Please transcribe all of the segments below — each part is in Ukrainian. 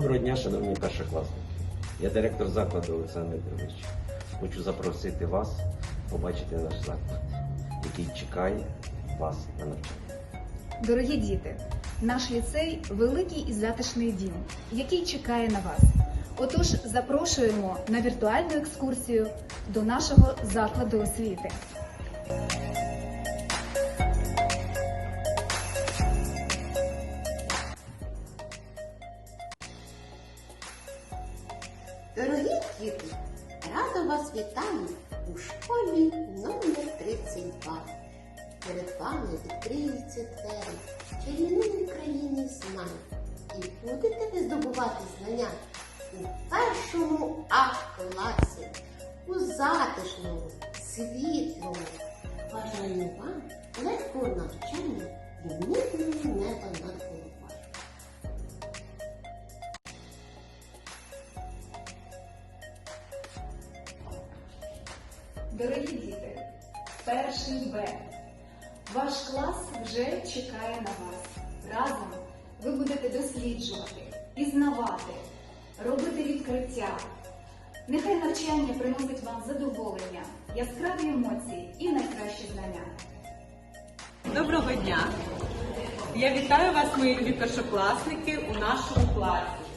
дня, шановні першокласники. Я директор закладу Олександр Дмитрович. Хочу запросити вас побачити наш заклад, який чекає вас на навчання. Дорогі діти, наш ліцей великий і затишний дім, який чекає на вас. Отож, запрошуємо на віртуальну екскурсію до нашого закладу освіти. Дорогі діти, радо вас вітаю у школі номер 32. Перед вами відкриються двері чарівної країни знань. І будете ви здобувати знання у першому А класі, у затишному, світлому. Бажаю вам легкого навчання і мирного неба над Дорогі діти, перший Б. Ваш клас вже чекає на вас. Разом ви будете досліджувати, пізнавати, робити відкриття. Нехай навчання приносить вам задоволення, яскраві емоції і найкращі знання. Доброго дня! Я вітаю вас, мої першокласники, у нашому класі.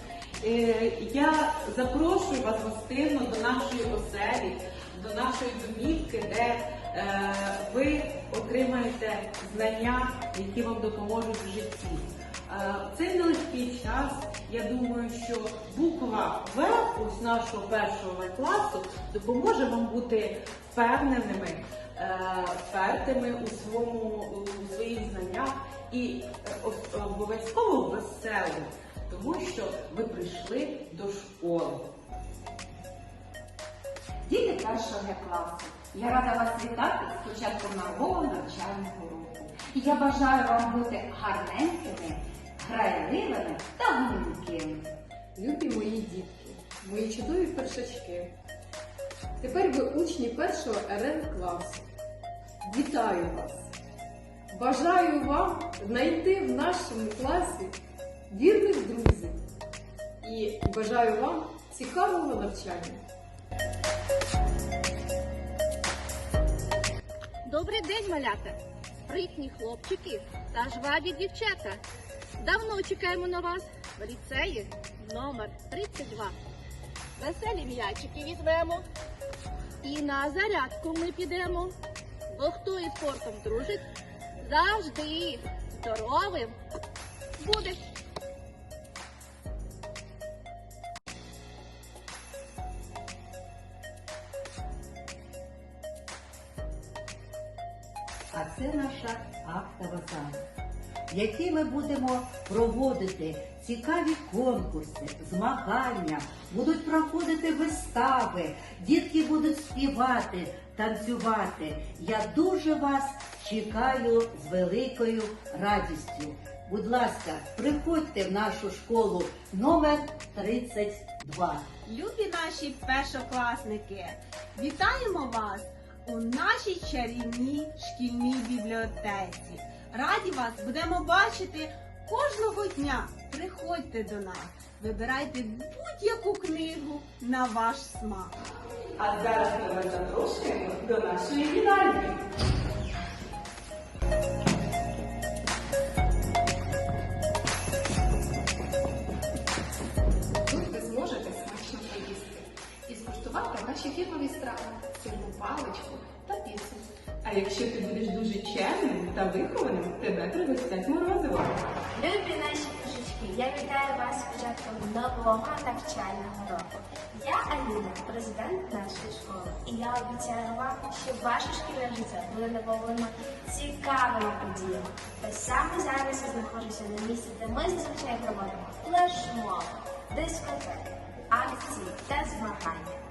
Е, Я запрошую вас гостинно до нашої оселі, до нашої домівки, де е, ви отримаєте знання, які вам допоможуть в житті. Е, цей нелегкий час я думаю, що буква В ось нашого першого класу допоможе вам бути впевненими, впертими у своєму у своїх знаннях і обов'язково веселими, тому що ви прийшли до школи. Діти першого класу, я рада вас вітати з початком нового навчального року. І я бажаю вам бути гарненькими, грайливими та гнумкими. Любі мої дітки, мої чудові першачки. Тепер ви учні першого РН класу. Вітаю вас! Бажаю вам знайти в нашому класі вірних друзів і бажаю вам цікавого навчання. Добрий день, малята! Спритні хлопчики та жваві дівчата. Давно чекаємо на вас в ліцеї номер 32. Веселі м'ячики візьмемо. І на зарядку ми підемо. Бо хто із спортом дружить, завжди здоровим буде. А це наша актова зала, в якій ми будемо проводити цікаві конкурси, змагання, будуть проходити вистави, дітки будуть співати, танцювати. Я дуже вас чекаю з великою радістю. Будь ласка, приходьте в нашу школу номер 32. Любі наші першокласники, вітаємо вас у нашій чарівній шкільній бібліотеці. Раді вас будемо бачити кожного дня. Приходьте до нас, вибирайте будь-яку книгу на ваш смак. А зараз ми вас запрошуємо до нашої їдальні. Скуштувати наші фірмові страви, сирну паличку та піцу. А якщо ти будеш дуже чемним та вихованим, тебе пригостять морозиво. Любі наші кошечки, я вітаю вас з початком нового навчального року. Я Аліна, президент нашої школи, і я обіцяю вам, що ваше шкільне життя буде наповнено цікавими подіями. Та саме зараз я знаходжуся на місці, де ми зазвичай проводимо флешмоби, дискотеки, акції та змагання.